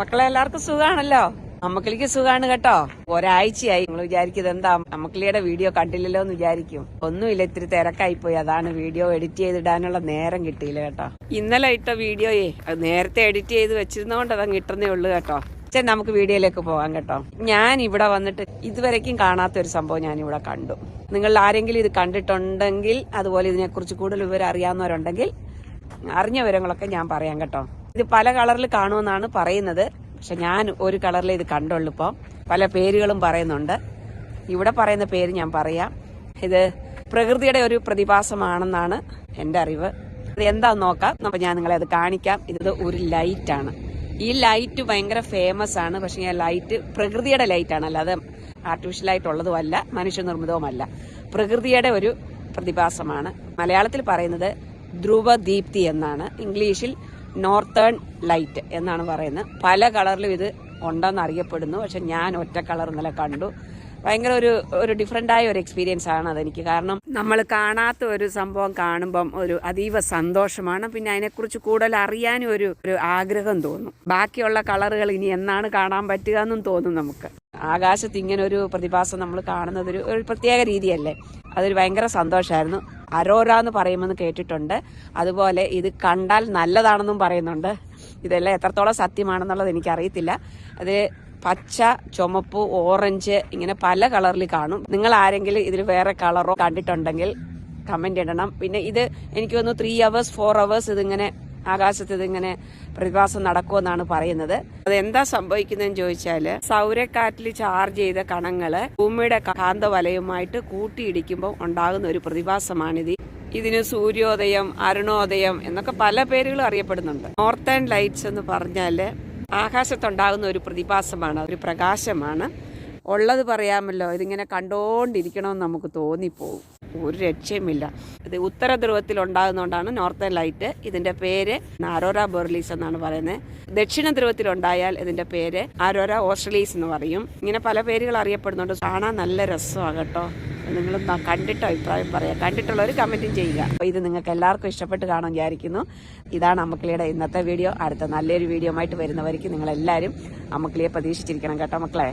മക്കളെ എല്ലാവർക്കും സുഖാണല്ലോ? അമ്മക്കിളിക്ക് സുഖാണ് കേട്ടോ. ഒരാഴ്ചയായി നിങ്ങൾ വിചാരിക്കുന്നത് എന്താ അമ്മക്കിളിയുടെ വീഡിയോ കണ്ടില്ലല്ലോ എന്ന് വിചാരിക്കും. ഒന്നുമില്ല ഇത്തിരി തിരക്കായി പോയി അതാണ് വീഡിയോ എഡിറ്റ് ചെയ്തിടാനുള്ള നേരം കിട്ടിയില്ല കേട്ടോ. ഇന്നലെ ഇട്ട വീഡിയോയെ അത് നേരത്തെ എഡിറ്റ് ചെയ്ത് വെച്ചിരുന്നോണ്ട് അതങ്ങ് ഇട്ടുന്നേ ഉള്ളൂ കേട്ടോ. ശരി നമുക്ക് വീഡിയോയിലേക്ക് പോകാം കേട്ടോ. ഞാൻ ഇവിടെ വന്നിട്ട് ഇതുവരേക്കും കാണാത്ത ഒരു സംഭവം ഞാൻ ഇവിടെ കണ്ടു. നിങ്ങൾ ആരെങ്കിലും ഇത് കണ്ടിട്ടുണ്ടെങ്കിൽ അതുപോലെ ഇതിനെക്കുറിച്ച് കൂടുതൽ വിവരം അറിയാവുന്നവരുണ്ടെങ്കിൽ അറിഞ്ഞ വിവരങ്ങളൊക്കെ ഞാൻ പറയാം കേട്ടോ. ഇത് പല കളറിൽ കാണുമെന്നാണ് പറയുന്നത്. പക്ഷെ ഞാൻ ഒരു കളറിൽ ഇത് കണ്ടുള്ളൂ ഇപ്പം. പല പേരുകളും പറയുന്നുണ്ട്. ഇവിടെ പറയുന്ന പേര് ഞാൻ പറയാം. ഇത് പ്രകൃതിയുടെ ഒരു പ്രതിഭാസമാണെന്നാണ് എന്റെ അറിവ്. ഇത് എന്താന്ന് നോക്കാം. അപ്പം ഞാൻ നിങ്ങളെ അത് കാണിക്കാം. ഇത് ഒരു ലൈറ്റാണ്. ഈ ലൈറ്റ് ഭയങ്കര ഫേമസ് ആണ്. പക്ഷെ ഈ ലൈറ്റ് പ്രകൃതിയുടെ ലൈറ്റാണ്. അല്ലാതെ ആർട്ടിഫിഷ്യൽ ആയിട്ടുള്ളതുമല്ല മനുഷ്യനിർമ്മിതവുമല്ല പ്രകൃതിയുടെ ഒരു പ്രതിഭാസമാണ്. മലയാളത്തിൽ പറയുന്നത് ധ്രുവദീപ്തി എന്നാണ്. ഇംഗ്ലീഷിൽ നോർത്തേൺ ലൈറ്റ് എന്നാണ് പറയുന്നത്. പല കളറിലും ഇത് ഉണ്ടെന്ന് അറിയപ്പെടുന്നു. പക്ഷെ ഞാൻ ഒറ്റ കളർ ഇന്നലെ കണ്ടു. ഭയങ്കര ഒരു ഒരു ഡിഫറെന്റ് ആയ ഒരു എക്സ്പീരിയൻസ് ആണ് അതെനിക്ക്. കാരണം നമ്മൾ കാണാത്ത ഒരു സംഭവം കാണുമ്പം ഒരു അതീവ സന്തോഷമാണ്. പിന്നെ അതിനെക്കുറിച്ച് കൂടുതൽ അറിയാനും ഒരു ഒരു ആഗ്രഹം തോന്നും. ബാക്കിയുള്ള കളറുകൾ ഇനി എന്നാണ് കാണാൻ പറ്റുക എന്നും തോന്നും നമുക്ക്. ആകാശത്ത് ഇങ്ങനെ ഒരു പ്രതിഭാസം നമ്മൾ കാണുന്നത് ഒരു പ്രത്യേക രീതിയല്ലേ? അതൊരു ഭയങ്കര സന്തോഷമായിരുന്നു അരോര എന്ന് പറയുമെന്ന് കേട്ടിട്ടുണ്ട്. അതുപോലെ ഇത് കണ്ടാൽ നല്ലതാണെന്നും പറയുന്നുണ്ട്. ഇതെല്ലാം എത്രത്തോളം സത്യമാണെന്നുള്ളത് എനിക്കറിയത്തില്ല. അത് പച്ച ചുമപ്പ് ഓറഞ്ച് ഇങ്ങനെ പല കളറിൽ കാണും. നിങ്ങൾ ആരെങ്കിലും ഇതിൽ വേറെ കളറോ കണ്ടിട്ടുണ്ടെങ്കിൽ കമന്റ് ഇടണം. പിന്നെ ഇത് എനിക്ക് തോന്നുന്നു ത്രീ അവേഴ്സ് ഫോർ അവേഴ്സ് ഇതിങ്ങനെ ആകാശത്ത് ഇതിങ്ങനെ പ്രതിഭാസം നടക്കുമെന്നാണ് പറയുന്നത്. അത് എന്താ സംഭവിക്കുന്നതെന്ന് ചോദിച്ചാൽ സൗരക്കാറ്റിൽ ചാർജ് ചെയ്ത കണങ്ങൾ ഭൂമിയുടെ കാന്തവലയുമായിട്ട് കൂട്ടിയിടിക്കുമ്പോൾ ഉണ്ടാകുന്ന ഒരു പ്രതിഭാസമാണിത്. ഇതിന് സൂര്യോദയം അരുണോദയം എന്നൊക്കെ പല പേരുകളും അറിയപ്പെടുന്നുണ്ട്. നോർത്തേൺ ലൈറ്റ്സ് എന്ന് പറഞ്ഞാൽ ആകാശത്തുണ്ടാകുന്ന ഒരു പ്രതിഭാസമാണ് ഒരു പ്രകാശമാണ്. ഉള്ളത് പറയാമല്ലോ ഇതിങ്ങനെ കണ്ടോണ്ടിരിക്കണമെന്ന് നമുക്ക് തോന്നിപ്പോവും. ഒരു രക്ഷയുമില്ല. ഇത് ഉത്തര ധ്രുവത്തിൽ ഉണ്ടാകുന്നതുകൊണ്ടാണ് നോർത്തേൺ ലൈറ്റ് ഇതിന്റെ പേര് ആരോറ ബെർലീസ് എന്നാണ് പറയുന്നത്. ദക്ഷിണ ധ്രുവത്തിൽ ഉണ്ടായാൽ ഇതിന്റെ പേര് ആരോറ ഓസ്ട്രലീസ് എന്ന് പറയും. ഇങ്ങനെ പല പേരുകൾ അറിയപ്പെടുന്നുണ്ട്. കാണാൻ നല്ല രസമാണ് കേട്ടോ. നിങ്ങൾ കണ്ടിട്ട് അഭിപ്രായം പറയാം. കണ്ടിട്ടുള്ളവർ കമന്റും ചെയ്യുക. അപ്പോൾ ഇത് നിങ്ങൾക്ക് എല്ലാവർക്കും ഇഷ്ടപ്പെട്ട് കാണാൻ വിചാരിക്കുന്നു. ഇതാണ് അമ്മക്കിളിയുടെ ഇന്നത്തെ വീഡിയോ. അടുത്ത നല്ലൊരു വീഡിയോ ആയിട്ട് വരുന്നവർക്ക് നിങ്ങളെല്ലാവരും അമ്മക്കിളിയെ പ്രതീക്ഷിച്ചിരിക്കണം കേട്ടോ മക്കളെ.